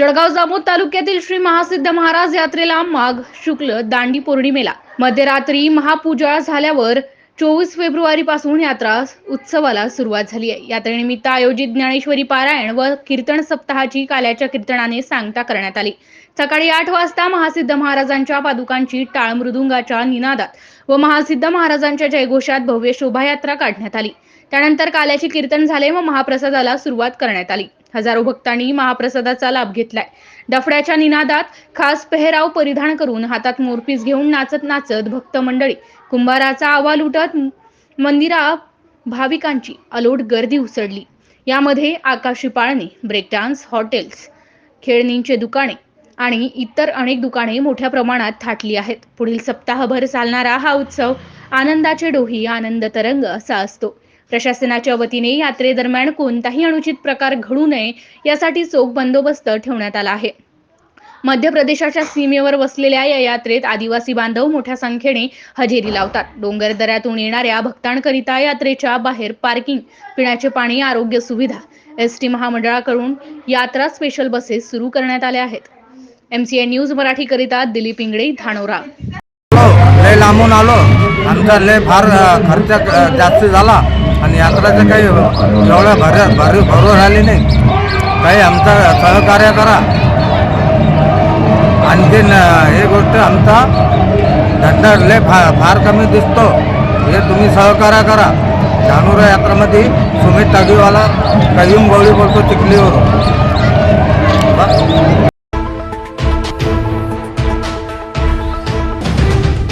जळगाव जामोद तालुक्यातील श्री महासिद्ध महाराज यात्रेला माघ शुक्ल दांडी पौर्णिमेला. मध्यरात्री महापूजा झाल्यावर चोवीस फेब्रुवारी पासून यात्रा उत्सवाला सुरुवात झाली आहे. यात्रेनिमित्त आयोजित ज्ञानेश्वरी पारायण व कीर्तन सप्ताहाची काल्याच्या कीर्तनाने सांगता करण्यात आली. सकाळी आठ वाजता महासिद्ध महाराजांच्या पादुकांची टाळ मृदुंगाच्या निनादात व महासिद्ध महाराजांच्या जयघोषात भव्य शोभायात्रा काढण्यात आली. त्यानंतर काल्याचे कीर्तन झाले व महाप्रसादाला सुरुवात करण्यात आली. हजारो भक्तांनी महाप्रसादाचा लाभ घेतलाय. डफड्याच्या निनादात खास पेहराव परिधान करून हातात मोरपीस घेऊन नाचत नाचत भक्त मंडळी कुंभाराचा आवा लुटत मंदिरा भाविकांची अलोट गर्दी उसळली. यामध्ये आकाशी पाळणे ब्रेक डान्स हॉटेल्स खेळणींचे दुकाने आणि इतर अनेक दुकाने मोठ्या प्रमाणात थाटली आहेत. पुढील सप्ताहभर चालणारा हा उत्सव आनंदाचे डोही आनंद तरंग असा असतो. प्रशासनाच्या वतीने यात्रेदरम्यान कोणताही अनुचित प्रकार घडू नये यासाठी चोख बंदोबस्त ठेवण्यात आला आहे. मध्य प्रदेशाच्या सीमेवर वसलेल्या या यात्रेत आदिवासी बांधव मोठ्या संख्येने हजेरी लावतात. डोंगर दऱ्यातून येणाऱ्या भक्तांकरिता यात्रेच्या बाहेर पार्किंग पिण्याचे पाणी आरोग्य सुविधा एस टी महामंडळाकडून यात्रा स्पेशल बसेस सुरू करण्यात आल्या आहेत. एमसीए न्यूज मराठीकरिता दिलीप इंगळे धानोरा. लय लांबून आलो. आमचा लय फार खर्च जास्त झाला. आणि यात्राचं काही एवढ्या भर भर भरू राहिली नाही. काही आमचा सहकार्य करा. आणखीन हे गोष्ट आमचा धंदा लय फार फार कमी दिसतो. हे तुम्ही सहकार्य करा. धानुरा यात्रामध्ये सुमित तागीवाला कयूम गवळी बोलतो चिखलीवरून.